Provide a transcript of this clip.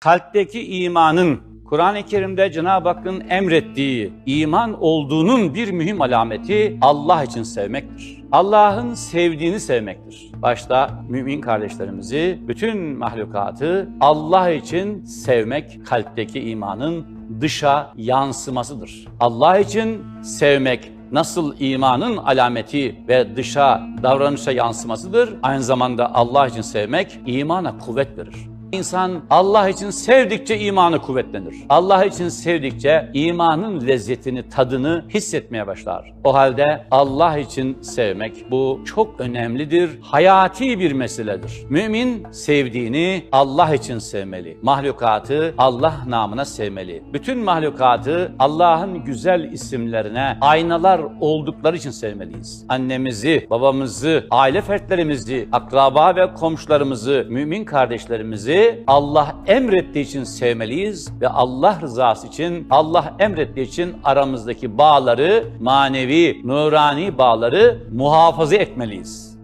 kalpteki imanın Kur'an-ı Kerim'de Cenab-ı Hakk'ın emrettiği iman olduğunun bir mühim alameti Allah için sevmektir. Allah'ın sevdiğini sevmektir. Başta mümin kardeşlerimizi, bütün mahlukatı Allah için sevmek kalpteki imanın dışa yansımasıdır. Allah için sevmek nasıl imanın alameti ve dışa davranışa yansımasıdır, aynı zamanda Allah için sevmek imana kuvvet verir. İnsan Allah için sevdikçe imanı kuvvetlenir. Allah için sevdikçe imanın lezzetini, tadını hissetmeye başlar. O halde Allah için sevmek bu çok önemlidir, hayati bir meseledir. Mümin sevdiğini Allah için sevmeli. Mahlukatı Allah namına sevmeli. Bütün mahlukatı Allah'ın güzel isimlerine aynalar oldukları için sevmeliyiz. Annemizi, babamızı, aile fertlerimizi, akraba ve komşularımızı, mümin kardeşlerimizi Allah emrettiği için sevmeliyiz ve Allah rızası için, Allah emrettiği için aramızdaki bağları, manevi, nurani bağları muhafaza etmeliyiz.